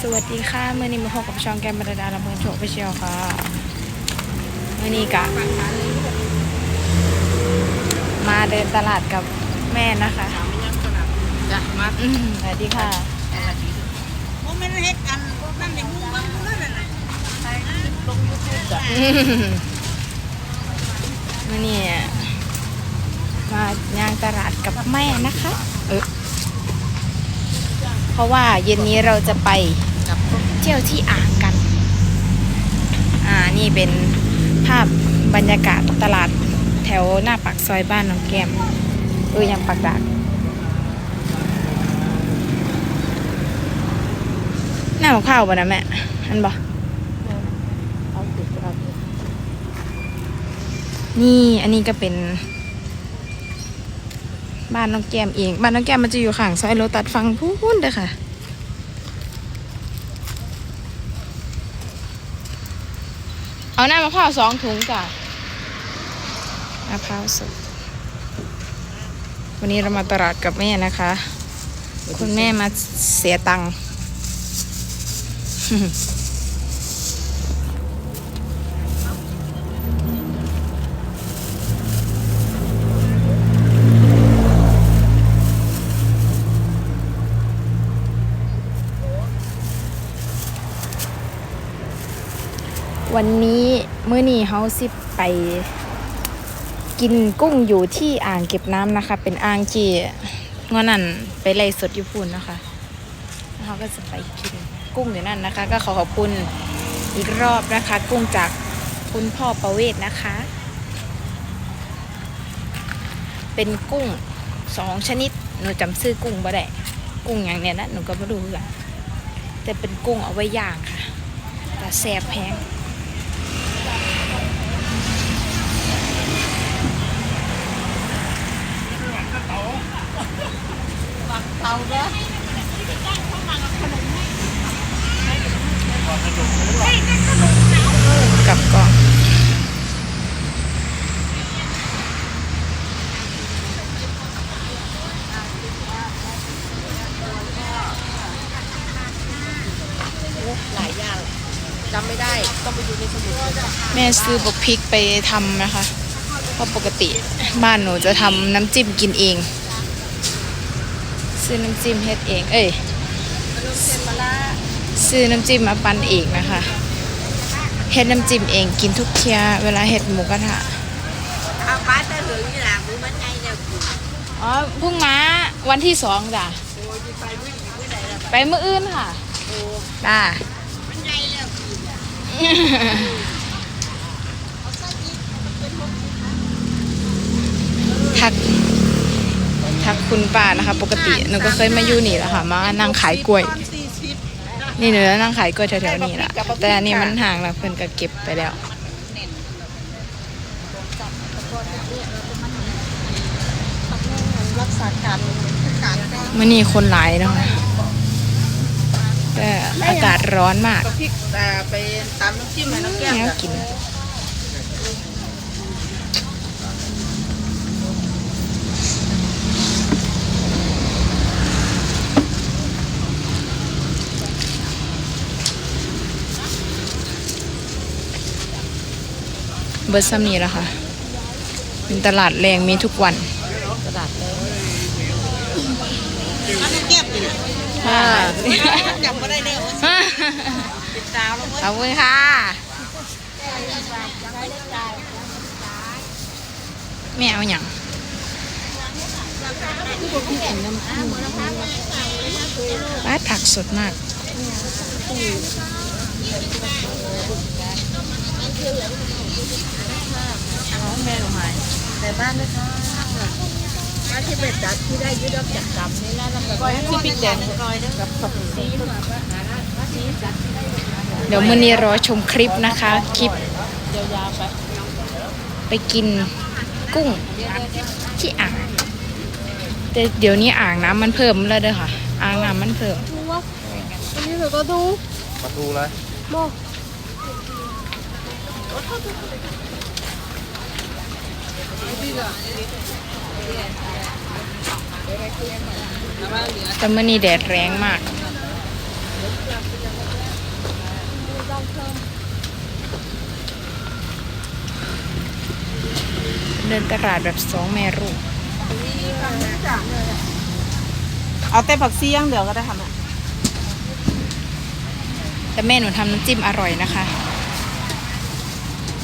สวัสดีค่ะเมื่อนี้มาพบกับช่องแกมบรรดาลำเพลินโชว์ไปเชียวค่ะเมื่อนี้กะมาเดินตลาดกับแม่นะคะจ้ะมาอืมสวัสดีค่ะโมเมนต์เฮ็ดกันนั่นในมุ้งบ้างนั่นน่ะลงยูทูบจ้ะเมื่อนี้มาย่างตลาดกับแม่นะคะ เออ เพราะว่าเย็นนี้เราจะไปเที่ยวที่อ่างกัน อ่านี่เป็นภาพบรรยากาศตลาดแถวหน้าปากซอยบ้านน้องแก้มเออยังปากดากหน้าของข้าวบ่นะแม่อันบ่นี่อันนี้ก็เป็น บ้านน้องแก้มเอง บ้านน้องแก้มมันจะอยู่ข้างซอยโลตัดฟังพูนเด้อค่ะ เอาหน้ามะพร้าวสองถุงจ้ะมะพร้าวสดวันนี้เรามาตลาดกับแม่นะคะ คุณแม่มาเสียตังค์ วันนี้มื้อนี้เฮาสิไป กินกุ้งอยู่ที่อ่างเก็บน้ำนะคะ เป็นอ่างที่งอนั่นไปไล่สดอยู่พูนนะคะเขาก็จะไปกินกุ้งอยู่นั่นนะคะ ก็ขอขอบคุณอีกรอบนะคะ กุ้งจากคุณพ่อประเวศนะคะ เป็นกุ้งสองชนิดหนูจำชื่อกุ้งบ่ได้กุ้งอย่างเนี้ยนะหนูก็ไม่รู้เหมือนแต่เป็นกุ้งเอาไว้ย่างค่ะแต่แซ่บแพง เตาเด้อ กับกล่อง หลายอย่างจำไม่ได้ต้องไปดูในสมุด แม่ซื้อบกพริกไปทำนะคะ เพราะปกติบ้านหนูจะทำน้ำจิ้มกินเอง ซื้อน้ำจิ้มเฮ็ดเอง เอ้ยเส้นมะละซื้อน้ำจิ้มมาปั้นเองนะคะเฮ็ดน้ำจิ้มเองกินทุกเที่ยเวลาเฮ็ดหมูกระทะเอาป้าจะเหลืองนี่ล่ะมือมันไงเนี่ยกูอ๋อเพิ่งมาวันที่สองจ้ะโอ้ยไปมื้อมื้อไหนล่ะไปมื้ออื่นค่ะโอ้จ้ามันไงแล้ว ทัก ทักคุณป้านะคะ ปกติหนูก็เคยมาอยู่นี่แหละค่ะ มานั่งขายกล้วยสี่สิบนี่หนูนั่งขายกล้วยแถวๆนี้แหละแต่อันนี้มันห่างแล้วเพิ่นก็เก็บไปแล้วรักษาการการก็มื่อนี้คนหลายเนาะแต่อากาศร้อนมากพริกอ่าไปตามน้ำจิ้มให้น้องแก้มแนวจ้ะกิน เบอร์ซัมนี่แหละค่ะ เป็นตลาดแรงมีทุกวันกระดาษเลยอันนี้แก้มอยู่ค่ะจำไม่ได้เด้อว่าติดดาวแล้วเว้ยขอบคุณค่ะ แม่เอาอย่างบ้าผักสดมาก น้องแม่หนูหายแต่บ้านนะคะบ้านที่เป็นจัดที่ได้ยืดอกจากจำนี่แล้วแล้วก็ที่พริกแดงซอยเด้อกับผักซีเดี๋ยวมื้อนี้รอชมคลิปนะคะ คลิปยาวๆไปไปกินกุ้งที่อ่างแต่เดี๋ยวนี้อ่างน้ำมันเพิ่มแล้วเด้อค่ะ อ่างน้ำมันเพิ่มอันนี้เราก็ดูประตูเลยโม แต่มื้อนี้แดดแรงมากเเดินตลาดแบบสองแม่ลูกเอาแต่ผักซีอย่างเดียวก็ได้ค่ะแม่แต่แม่หนูทำน้ำจิ้มอร่อยนะคะ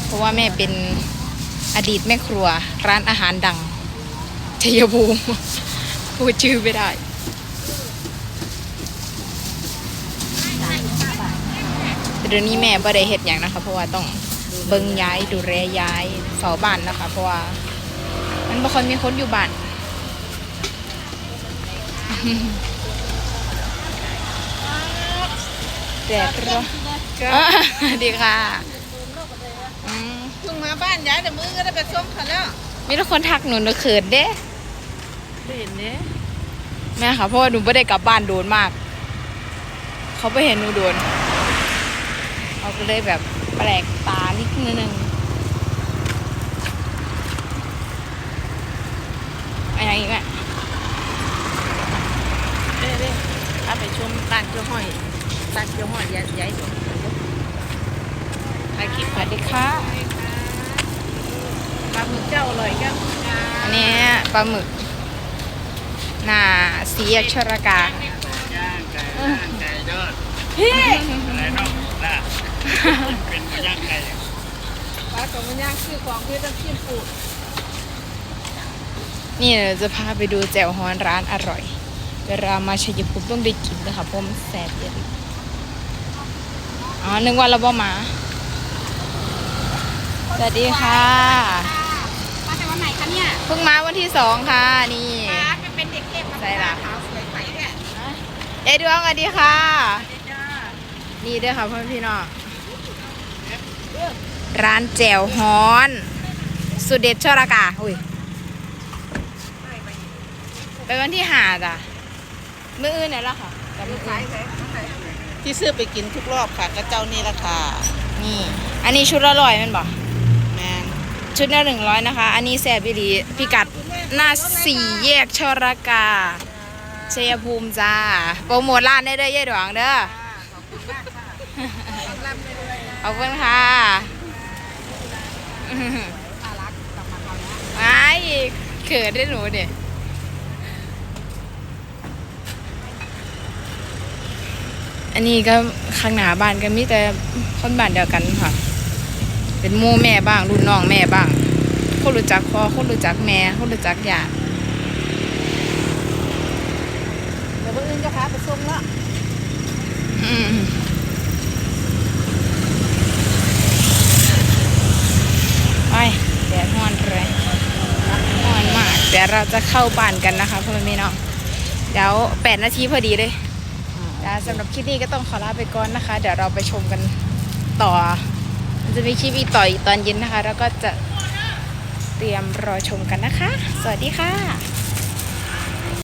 เพราะว่าแม่เป็น อดีตแม่ครัวร้านอาหารดังชัยภูมิพูดชื่อไม่ได้แต่เดี๋ยวนี้แม่บ่ได้เฮ็ดอย่างนะคะ เพราะว่าต้องเบิ่งย้ายดูแลย้ายเฝ้าบ้านนะคะ เพราะว่า มันบ่ค่อยมีคนอยู่บ้านแดดร้อนดีค่ะอืม เพิ่งมาบ้า นย้ายแต่มือก็ได้ไปส่งเขาแล้วมีทุกคนทักหนูหนูเขินเด้ไม่เห็นเนี่ยแม่ค่ะเพราะว่าหนูไม่ได้กลับบ้านโดนมาก เขาไปเห็นหนูโดนเขาก็เลยแบบแปลกตานิดนึงอะไรอีกแม่เด้เด้ถ้าไปชมบ้านเจ้าห้อยบ้านเจ้าห้อยย้ายย้ายส่งไปคลิปสวัสดีค่ะปลา หมึกเจ้าอร่อยกันอันนี้ปลาหมึกหน้าสีแยชรากาย่างไก่ย่างไก่เด้อพี่อะไรเนาะล่ะเป็นย่างไก่ปลาของมันย่างคือของที่ต้องกินปูนี่เราจะพาไปดูแจ่วฮอนร้านอร่อย เวลามาชัยภูมิต้องได้กินนะคะเพราะมันแซ่บเยอ๋อนึกว่าเราบ่มาสวัสดีค่ะ ที่สองค่ะนี่ป้าจะเป็นเด็กเทพใช่ละขาวสวยใสเนี่ยเอ้ยดวงสวัสดีค่ะจ้านี่เด้อค่ะพ่อพี่น้องร้านแจ่วฮอน สุดเด็ดชอรากาอุ้ยไปวันที่หาจ้ะมื้ออื่นเนี่ยละค่ะกับมื้ออื่นที่ซื้อไปกินทุกรอบค่ะก็เจ้านี่ราคานี่ อันนี้ชุดละร้อยแมันบอกแมน ชุดละหนึ่งร้อยนะคะ อันนี้แซ่บบิลีพิกัดหน้าสี่แยกชรากาเชัยภูมิจ้า โปรโมทร้านได้เด้อยายดวงเด้อขอบคุณค่ะอื้อหือไอ้เขินได้หนูเด็อันนี้ก็ข้างหน้าบ้านก็มีแต่คนบ้านเดียวกันค่ะ เป็นหมู่แม่บ้างรุ่นน้องแม่บ้าง คนรู้จักพ่อคนรู้จักแม่คนรู้จักญาติเดี๋ยวเพื่อนจะพาไปส่งละอืมไปแดดฮ้อนเลยฮ้อนมากเดี๋ยวเราจะเข้าบ้านกันนะคะพ่อแม่พี่น้องเดี๋ยวแปดนาทีพอดีเลยจ้าสำหรับคลิปนี้ก็ต้องขอลาไปก่อนนะคะ เดี๋ยวเราไปชมกันต่อมัน จะมีคลิปอีต่ออีกตอนเย็นนะคะ แล้วก็จะเตรียมรอชมกันนะคะ สวัสดีค่ะ